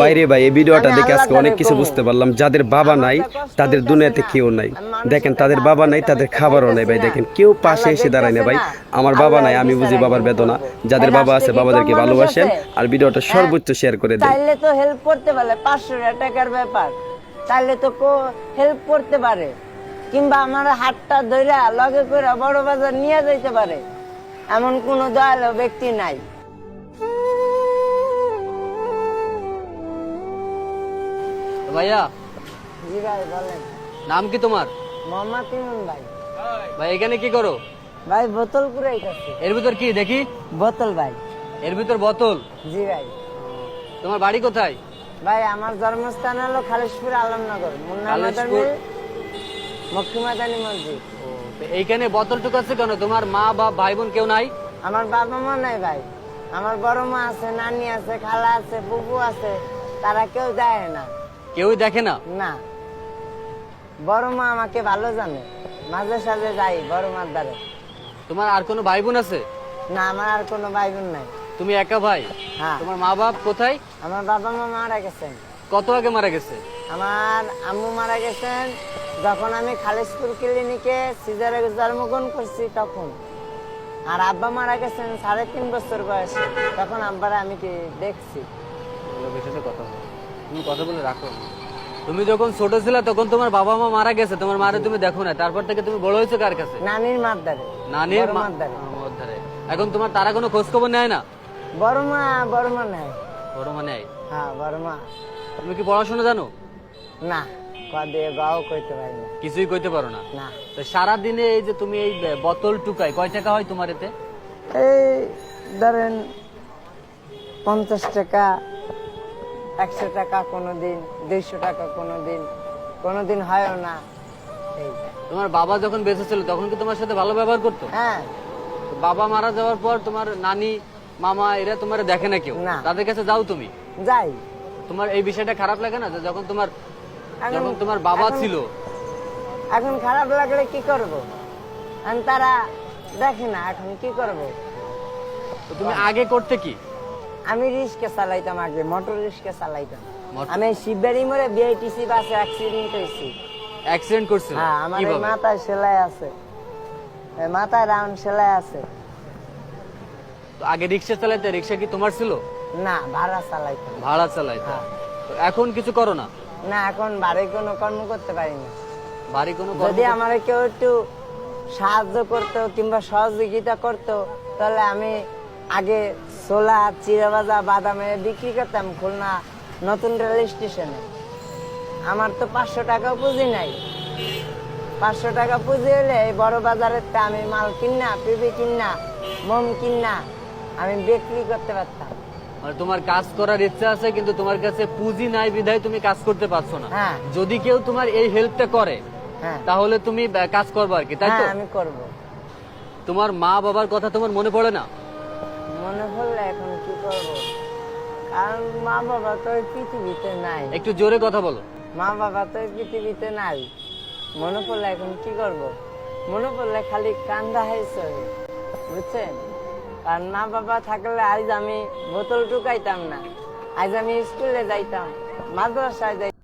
বাইরে ভাই এই ভিডিওটা দেখে আজকে অনেক কিছু বুঝতে পারলাম। যাদের বাবা নাই তাদের দুনিয়াতে কেউ নাই। দেখেন তাদের বাবা নাই তাদের খাবারও নাই ভাই। দেখেন কেউ পাশে এসে দাঁড়ায় না ভাই। আমার বাবা নাই আমি বুঝি বাবার বেদনা। যাদের বাবা আছে বাবাদেরকে ভালোবাসেন আর ভিডিওটা হ্যাঁ? সর্বোচ্চ শেয়ার করে দেন। তাইলে তো হেল্প করতে পারে পাঁচশো টাকার ব্যাপার। তাইলে তো হেল্প করতে পারে। কিংবা আমার হাতটা ধইরা লগে করে বড় বাজার নিয়ে যাইতে পারে। এমন কোনো দয়ালু ব্যক্তি নাই। ভাইয়া? জি ভাই বলেন। নাম কি তোমার? মোহাম্মদ ইমন ভাই। ভাই এখানে কি করো? ভাই বোতল কুড়াই খাচ্ছে এর ভিতর কি দেখি? বোতল ভাই। এর ভিতর বোতল? জি ভাই। তোমার বাড়ি কোথায়? ভাই আমার জন্মস্থান হলো খালিশপুর আলমনগর মুন্না খালিশপুর। মক্কিমাদানি মসজিদ। এইখানে বোতল টুকাচ্ছে কেন? তোমার মা বা ভাই বোন কেউ নাই? আমার বাবা মা নাই ভাই। আমার বড় মা আছে নানি আছে খালা আছে বুবু আছে তারা কেউ যায় না। কেউই দেখে না? না। বড় মা আমাকে ভালো জানে। মাঝে সাঝে যাই বড় মার দ্বারে। তোমার আর কোনো ভাই বোন আছে? না আমার আর কোনো ভাই বোন নাই। তুমি একা ভাই? হ্যাঁ। তোমার মা বাপ কোথায়? আমার বাবা মা মারা গেছেন। কত আগে মারা গেছে? আমার আম্মু মারা গেছেন। যখন আমি খালিশপুর ক্লিনিকে সিজারে জন্মগ্রহণ করছি তখন। আর আব্বা মারা গেছেন সাড়ে তিন বছর বয়সে। তখন আব্বারা আমি কি দেখছি? কথা। তুমি কথা বলে রাখো। তুমি যখন ছোট ছিলে তখন তোমার বাবা মা মারা গেছে তোমার মারে তুমি দেখো না তারপর থেকে তুমি বড় হয়েছো কার কাছে? নানির মাদ্দারে নানির বড় মা- মাদ্দারে মার ধারে। এখন তোমার তারা কোনো খোঁজ খবর নেয় না? বড় মা বড় মা নাই বড় মা নেয়? হ্যাঁ বড় মা। তুমি কি পড়াশোনা জানো? না কইতে পারি না। কিছুই কইতে পারো না? না। তো সারা দিনে এই যে তুমি এই বোতল টুকাই কয় টাকা হয় তোমার এতে? এই ধরেন পঞ্চাশ টাকা একশো টাকা কোনো দিন দুইশো টাকা কোনো দিন কোনো দিন হয়ও না তোমার বাবা যখন বেঁচে ছিল তখন কি তোমার সাথে ভালো ব্যবহার করতো? হ্যাঁ। বাবা মারা যাওয়ার পর তোমার নানি মামা এরা তোমার দেখে না কেউ। তাদের কাছে যাও তুমি? যাই। তোমার এই বিষয়টা খারাপ লাগে না? যখন তোমার যখন তোমার বাবা ছিল। এখন খারাপ লাগলে কি করব? এখন তারা দেখে না এখন কি করব? তুমি আগে করতে কি? আমি রিক্সা চালাইতাম আগে মোটর রিক্সা চালাইতাম। আমি শিববাড়ি মোড়ে বিআইটিসি বাসে অ্যাক্সিডেন্ট হয়েছি। অ্যাক্সিডেন্ট করছিল? হ্যাঁ আমার মাথায় সেলাই আছে। মাথায় রাউন্ড সেলাই আছে। তো আগে রিক্সা চালাইতে রিক্সা কি তোমার ছিল? না ভাড়া চালাইতাম। ভাড়া চালাইতে। হ্যাঁ। এখন কিছু করো না? না এখন বাড়ি কোনো কর্ম করতে পারি না বাড়ি কোনো যদি আমার কেউ একটু সাহায্য করতো কিংবা সহযোগিতা করতো তাহলে আমি আগে ছোলা চিরাবাজা বাদামে বিক্রি করতাম খুলনা নতুন রেল স্টেশনে। আমার তো পাঁচশো টাকা পুঁজি নাই। পাঁচশো টাকা পুঁজি হলে এই বড় বাজারের তা আমি মাল কিনা পিবি কিনা মোম কিনা আমি বিক্রি করতে পারতাম। মানে তোমার কাজ করার ইচ্ছা আছে কিন্তু তোমার কাছে পুঁজি নাই বিধায় তুমি কাজ করতে পারছ না। হ্যাঁ। যদি কেউ তোমার এই হেল্পটা করে হ্যাঁ। তাহলে তুমি কাজ করবে আর কি তাই তো? হ্যাঁ আমি করব। তোমার মা বাবার কথা তোমার মনে পড়ে না? মনে পড়লে এখন কি করব? কারণ মা বাবা তো এই পৃথিবীতে নাই। একটু জোরে কথা বলো। মা বাবা তো এই পৃথিবীতে নাই। মনে পড়লে এখন কি করব? মনে পড়লে খালি কান্দা হয়েছে। বুঝছেন? আর মা বাবা থাকলে আজ আমি বোতল টুকাইতাম না। আজ আমি স্কুলে যাইতাম মাদ্রাসায় যাই